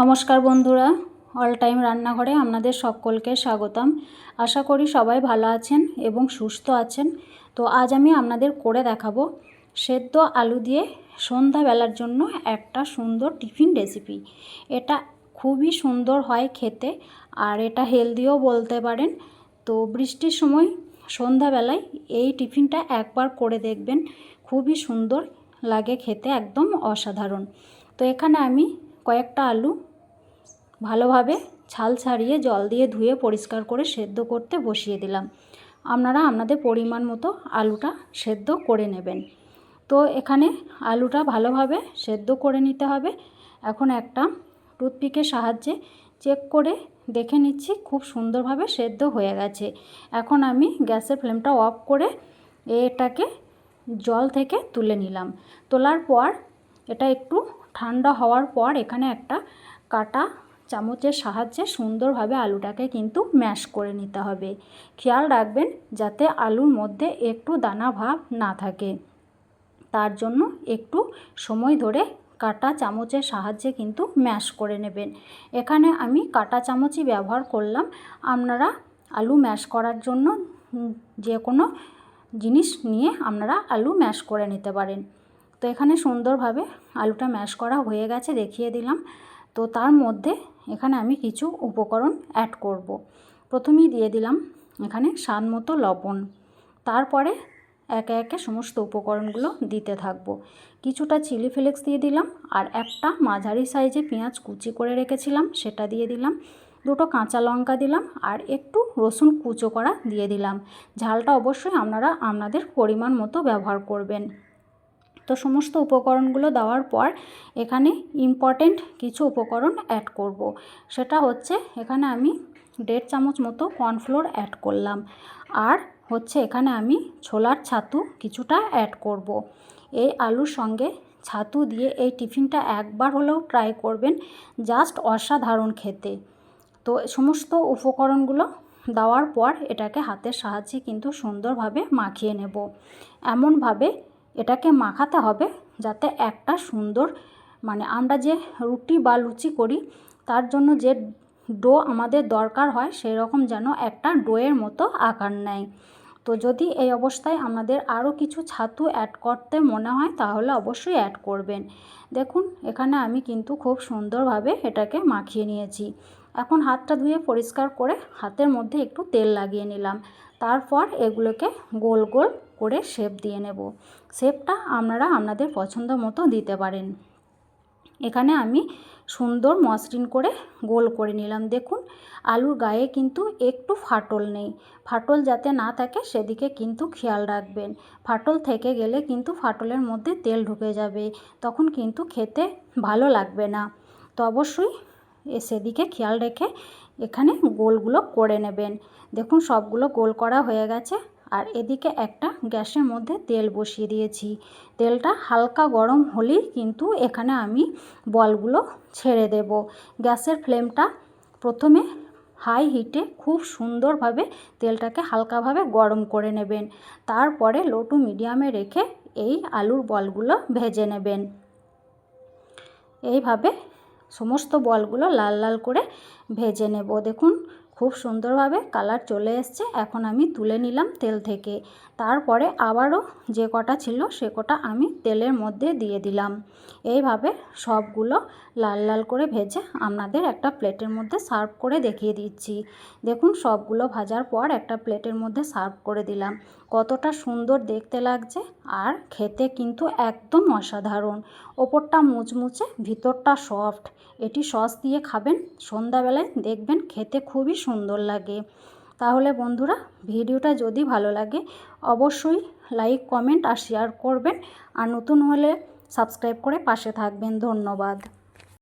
নমস্কার বন্ধুরা all time রান্নাঘরে আপনাদের সকলকে স্বাগতম। আশা করি সবাই ভালো আছেন এবং সুস্থ আছেন। তো আজ আমি আপনাদের করে দেখাবো সেদ্ধ আলু দিয়ে সন্ধ্যাবেলার জন্য একটা সুন্দর টিফিন রেসিপি এটা খুবই সুন্দর হয় খেতে, আর এটা হেলদিও বলতে পারেন। তো বৃষ্টির সময় সন্ধ্যাবেলায় এই টিফিনটা একবার করে দেখবেন। খুবই সুন্দর লাগে খেতে, একদম অসাধারণ। তো এখানে আমি কয়েকটা আলু ভালোভাবে ছাল ছাড়িয়ে জল দিয়ে ধুয়ে পরিষ্কার করে সেদ্ধ করতে বসিয়ে দিলাম। আপনারা আপনাদের পরিমাণ মতো আলুটা সেদ্ধ করে নেবেন। তো এখানে আলুটা ভালোভাবে সেদ্ধ করে নিতে হবে। এখন একটা টুথপিকের সাহায্যে চেক করে দেখে নিচ্ছি খুব সুন্দরভাবে সেদ্ধ হয়ে গেছে। এখন আমি গ্যাসের ফ্লেমটা অফ করে এটাকে জল থেকে তুলে নিলাম। তোলার পর এটা একটু ঠান্ডা হওয়ার পর এখানে একটা কাটা চামচের সাহায্যে সুন্দরভাবে আলুটাকে কিন্তু ম্যাশ করে নিতে হবে। খেয়াল রাখবেন যাতে আলুর মধ্যে একটু দানা ভাব না থাকে। তার জন্য একটু সময় ধরে কাটা চামচের সাহায্যে কিন্তু ম্যাশ করে নেবেন। এখানে আমি কাটা চামচই ব্যবহার করলাম। আপনারা আলু ম্যাশ করার জন্য যে কোনো জিনিস নিয়ে আপনারা আলু ম্যাশ করে নিতে পারেন। তো এখানে সুন্দরভাবে আলুটা ম্যাশ করা হয়ে গেছে, দেখিয়ে দিলাম। তো তার মধ্যে এখানে আমি কিছু উপকরণ অ্যাড করব। প্রথমেই দিয়ে দিলাম এখানে স্বাদ মতো লবণ। তারপরে একে একে সমস্ত উপকরণগুলো দিতে থাকব। কিছুটা চিলি ফ্লেক্স দিয়ে দিলাম আর একটা মাঝারি সাইজে পেঁয়াজ কুচি করে রেখেছিলাম, সেটা দিয়ে দিলাম। দুটো কাঁচা লঙ্কা দিলাম আর একটু রসুন কুচো করা দিয়ে দিলাম। ঝালটা অবশ্যই আপনারা আপনাদের পরিমাণ মতো ব্যবহার করবেন। তো সমস্ত উপকরণগুলো দেওয়ার পর এখানে ইম্পর্টেন্ট কিছু উপকরণ অ্যাড করব। সেটা হচ্ছে এখানে আমি দেড় চামচ মতো কর্নফ্লোর অ্যাড করলাম আর হচ্ছে এখানে আমি ছোলার ছাতু কিছুটা অ্যাড করব। এই আলুর সঙ্গে ছাতু দিয়ে এই টিফিনটা একবার হলেও ট্রাই করবেন জাস্ট অসাধারণ খেতে তো সমস্ত উপকরণগুলো দেওয়ার পর এটাকে হাতের সাহায্যে কিন্তু সুন্দরভাবে মাখিয়ে নেব এমনভাবে এটাকে মাখাতে হবে যাতে একটা সুন্দর মানে আমরা যে রুটি বা লুচি করি, তার জন্য যে ডো আমাদের দরকার হয় সেই রকম যেন একটা ডোয়ের মতো আকার নেয়। তো যদি এই অবস্থায় আমাদের আরও কিছু ছাতু অ্যাড করতে মনে হয়, তাহলে অবশ্যই অ্যাড করবেন। দেখুন, এখানে আমি কিন্তু খুব সুন্দরভাবে এটাকে মাখিয়ে নিয়েছি। এখন হাতটা ধুয়ে পরিষ্কার করে হাতের মধ্যে একটু তেল লাগিয়ে নিলাম। তারপর এগুলোকে গোল গোল করে শেপ দিয়ে নেব। শেপটা আপনারা আপনাদের পছন্দ মতো দিতে পারেন। এখানে আমি সুন্দর মসৃণ করে গোল করে নিলাম। দেখুন, আলুর গায়ে কিন্তু একটু ফাটল নেই। ফাটল যাতে না থাকে, সেদিকে কিন্তু খেয়াল রাখবেন। ফাটল থেকে গেলে কিন্তু ফাটলের মধ্যে তেল ঢুকে যাবে, তখন কিন্তু খেতে ভালো লাগবে না। তো অবশ্যই সেদিকে খেয়াল রেখে এখানে গোলগুলো করে নেবেন। দেখুন, সবগুলো গোল করা হয়ে গেছে। আর এদিকে একটা গ্যাসের মধ্যে তেল বসিয়ে দিয়েছি। তেলটা হালকা গরম হলেই কিন্তু এখানে আমি বলগুলো ছেড়ে দেব। গ্যাসের ফ্লেমটা প্রথমে হাই হিটে খুব সুন্দরভাবে তেলটাকে হালকাভাবে গরম করে নেবেন। তারপরে লো টু মিডিয়ামে রেখে এই আলুর বলগুলো ভেজে নেবেন। এইভাবে সমস্ত বলগুলো লাল লাল করে ভেজে নেব। দেখুন খুব সুন্দরভাবে কালার চলে এসছে। এখন আমি তুলে নিলাম তেল থেকে। তারপরে আবারও যে কটা ছিল সে কটা আমি তেলের মধ্যে দিয়ে দিলাম। এইভাবে সবগুলো লাল লাল করে ভেজে আপনাদের একটা প্লেটের মধ্যে সার্ভ করে দেখিয়ে দিচ্ছি। দেখুন, সবগুলো ভাজার পর একটা প্লেটের মধ্যে সার্ভ করে দিলাম। কতটা সুন্দর দেখতে লাগছে আর খেতে কিন্তু একদম অসাধারণ। ওপরটা মুচমুচে, ভিতরটা সফট। এটি সস দিয়ে খাবেন। সন্ধ্যাবেলায় দেখবেন খেতে খুবই সুন্দর লাগে। তাহলে বন্ধুরা, ভিডিওটা যদি ভালো লাগে, অবশ্যই লাইক, কমেন্ট আর শেয়ার করবেন। আর নতুন হলে সাবস্ক্রাইব করে পাশে থাকবেন। ধন্যবাদ।